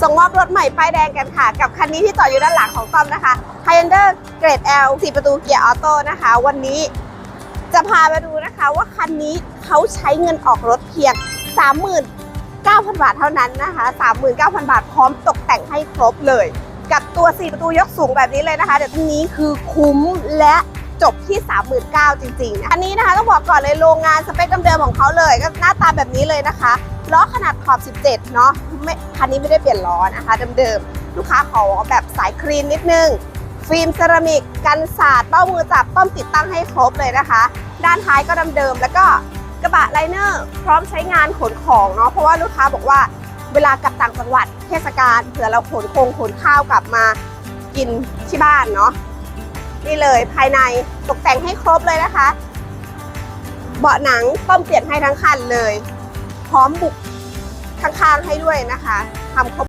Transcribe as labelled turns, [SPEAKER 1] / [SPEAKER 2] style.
[SPEAKER 1] ส่งมอบรถใหม่ป้ายแดงกันค่ะ กับคันนี้ที่จอดอยู่ด้านหลังของต้อมนะคะ Highlander Grade L 4 ประตูเกียร์ออโต้นะคะ วันนี้จะพามาดูนะคะว่าคันนี้เขาใช้เงินออกรถเพียง 39,000 บาทเท่านั้นนะคะ 39,000 บาทพร้อมตกแต่งให้ครบเลย กับตัว 4 ประตูยกสูงแบบนี้เลยนะคะ เดี๋ยวทีนี้คือคุ้มและ จบที่ 39,000จริงๆนะอันนี้นะคะต้องบอกก่อนเลยโรงงานสเปคเดิมๆของเขาเลยก็หน้าตาแบบนี้เลยนะคะล้อขนาดขอบ 17 เนาะไม่คันนี้ไม่ได้เปลี่ยนล้อนะคะเดิมๆ ลูกค้าขอแบบสายคลีนนิดนึง ฟิล์มเซรามิก กันสาดเป้ามือจับต้อมติดตั้งให้ครบเลยนะคะ ด้านท้ายก็เดิมๆ แล้วก็กระบะไลเนอร์ พร้อมใช้งานขนของเนาะเพราะว่าลูกค้าบอกว่าเวลากลับต่างจังหวัดเทศกาลเผื่อเราขนคงขนข้าวกลับมากินที่บ้านเนาะ นี่เลยภายในตกแต่งให้ครบเลยนะคะ เบาะหนังต้อมเปลี่ยนให้ทั้งคันเลย พร้อมบุกข้างๆให้ด้วยนะคะทำครบ